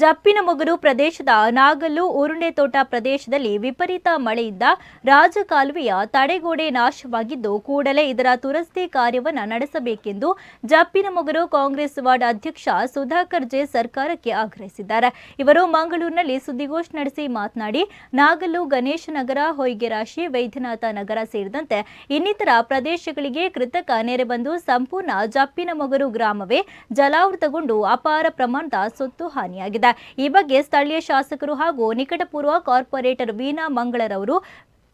ಜಪ್ಪಿನಮೊಗರು ಪ್ರದೇಶದ ನಾಗಲ್ಲು ಉರುಂಡೆತೋಟ ಪ್ರದೇಶದಲ್ಲಿ ವಿಪರೀತ ಮಳೆಯಿಂದ ರಾಜಕಾಲುವೆಯ ತಡೆಗೋಡೆ ನಾಶವಾಗಿದ್ದು, ಕೂಡಲೇ ಇದರ ದುರಸ್ತಿ ಕಾರ್ಯವನ್ನು ನಡೆಸಬೇಕೆಂದು ಜಪ್ಪಿನಮೊಗರು ಕಾಂಗ್ರೆಸ್ ವಾರ್ಡ್ ಅಧ್ಯಕ್ಷ ಸುಧಾಕರ್ ಜೆ ಸರ್ಕಾರಕ್ಕೆ ಆಗ್ರಹಿಸಿದ್ದಾರೆ. ಇವರು ಮಂಗಳೂರಿನಲ್ಲಿ ಸುದ್ದಿಗೋಷ್ಠಿ ನಡೆಸಿ ಮಾತನಾಡಿ ನಾಗಲು ಗಣೇಶ ನಗರ ಹೊಯ್ಗೆರಾಶಿ, ವೈದ್ಯನಾಥ ನಗರ ಸೇರಿದಂತೆ ಇನ್ನಿತರ ಪ್ರದೇಶಗಳಿಗೆ ಕೃತಕ ನೆರೆ ಬಂದು ಸಂಪೂರ್ಣ ಜಪ್ಪಿನಮೊಗರು ಗ್ರಾಮವೇ ಜಲಾವೃತಗೊಂಡು ಅಪಾರ ಪ್ರಮಾಣದ ಸೊತ್ತು ಹಾನಿಯಾಗಿದೆ. ಈ ಬಗ್ಗೆ ಸ್ಥಳೀಯ ಶಾಸಕರು ಹಾಗೂ ನಿಕಟಪೂರ್ವ ಕಾರ್ಪೊರೇಟರ್ ವೀಣಾ ಮಂಗಳರವರು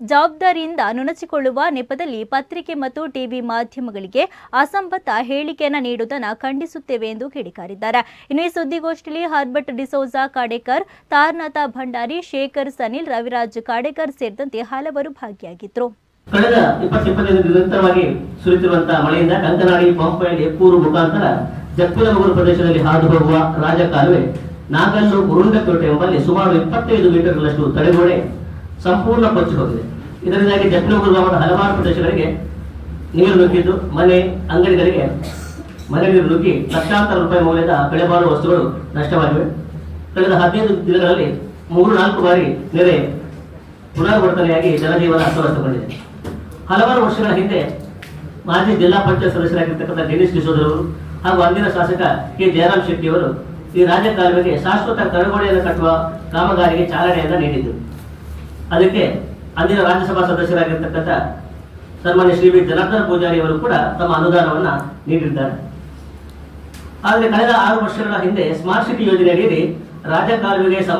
ಜವಾಬ್ದಾರಿಯಿಂದ ನುಣಚಿಕೊಳ್ಳುವ ನೆಪದಲ್ಲಿ ಪತ್ರಿಕೆ ಮತ್ತು ಟಿವಿ ಮಾಧ್ಯಮಗಳಿಗೆ ಅಸಂಬದ್ಧ ಹೇಳಿಕೆಯನ್ನು ನೀಡುವುದನ್ನು ಖಂಡಿಸುತ್ತೇವೆ ಎಂದು ಕಿಡಿಕಾರಿದ್ದಾರೆ. ಇನ್ನು ಈ ಸುದ್ದಿಗೋಷ್ಠಿಯಲ್ಲಿ ಹರ್ಬರ್ಟ್ ಡಿಸೋಜಾ ಕಾಡೇಕರ್, ತಾರ್ನಾಥ ಭಂಡಾರಿ, ಶೇಖರ್ ಸನಿಲ್, ರವಿರಾಜ್ ಕಾಡೇಕರ್ ಸೇರಿದಂತೆ ಹಲವರು ಭಾಗಿಯಾಗಿದ್ದರು ಕಳೆದ ನಿರಂತರವಾಗಿ ಸುರಿತಿರುವಂತಹ ಮಳೆಯಿಂದ ಕಂಕನಾಡಿ ಮುಖಾಂತರ ಪ್ರದೇಶದಲ್ಲಿ ಹಾದು ಹೋಗುವ ರಾಜಕಾಲುವೆ ನಾಗಲ್ಲು ಉರುಂಡಕೋಟೆ ಎಂಬಲ್ಲಿ ಸುಮಾರು ಇಪ್ಪತ್ತೈದು ಮೀಟರ್ಗಳಷ್ಟು ತಡೆಗೋಡೆ ಸಂಪೂರ್ಣ ಕೊಚ್ಚಿ ಹೋಗಿದೆ. ಇದರಿಂದಾಗಿ ಗ್ರಾಮದ ಹಲವಾರು ಪ್ರದೇಶಗಳಿಗೆ ನೀರು ನುಗ್ಗಿದ್ದು, ಮನೆ ಅಂಗಡಿಗಳಿಗೆ ಮನೆ ನೀರು ನುಗ್ಗಿ ಲಕ್ಷಾಂತರ ರೂಪಾಯಿ ಮೌಲ್ಯದ ಬೆಳೆಬಾಳುವ ವಸ್ತುಗಳು ನಷ್ಟವಾಗಿವೆ. ಕಳೆದ ಹದಿನೈದು ದಿನಗಳಲ್ಲಿ ಮೂರು ನಾಲ್ಕು ಬಾರಿ ನೆರೆ ಪುನರ್ವರ್ತನೆಯಾಗಿ ಜನಜೀವನ ಅಸ್ತವ್ಯಸ್ತಗೊಂಡಿದೆ. ಹಲವಾರು ವರ್ಷಗಳ ಹಿಂದೆ ಮಾಜಿ ಜಿಲ್ಲಾ ಪಂಚಾಯತ್ ಸದಸ್ಯರಾಗಿರ್ತಕ್ಕಂಥ ಡಿನಿಸ್ ಡಿಸೋದರವರು ಹಾಗೂ ಅಂದಿನ ಶಾಸಕ ಕೆ. ಜಯರಾಮ್ ಶೆಟ್ಟಿ ಅವರು ರಾಜ್ಯ ಕಾಲುವೆಗೆ ಶಾಶ್ವತ ತಡೆಗೋಡೆಯನ್ನು ಕಟ್ಟುವ ಕಾಮಗಾರಿಗೆ ಚಾಲನೆಯನ್ನು ನೀಡಿದ್ದರು ಅದಕ್ಕೆ ಅಂದಿನ ರಾಜ್ಯಸಭಾ ಸದಸ್ಯರಾಗಿರ್ತಕ್ಕಂಥ ಸನ್ಮಾನ್ಯ ಶ್ರೀ ವಿ ಜನಾರ್ದನ ಪೂಜಾರಿ ಅವರು ಕೂಡ ತಮ್ಮ ಅನುದಾನವನ್ನು ನೀಡಿದ್ದಾರೆ. ಆದರೆ ಕಳೆದ ಆರು ವರ್ಷಗಳ ಹಿಂದೆ ಸ್ಮಾರ್ಟ್ ಸಿಟಿ ಯೋಜನೆಯಡಿಯಲ್ಲಿ ರಾಜ್ಯ ರಾಜಕಾಲುವೆಗೆ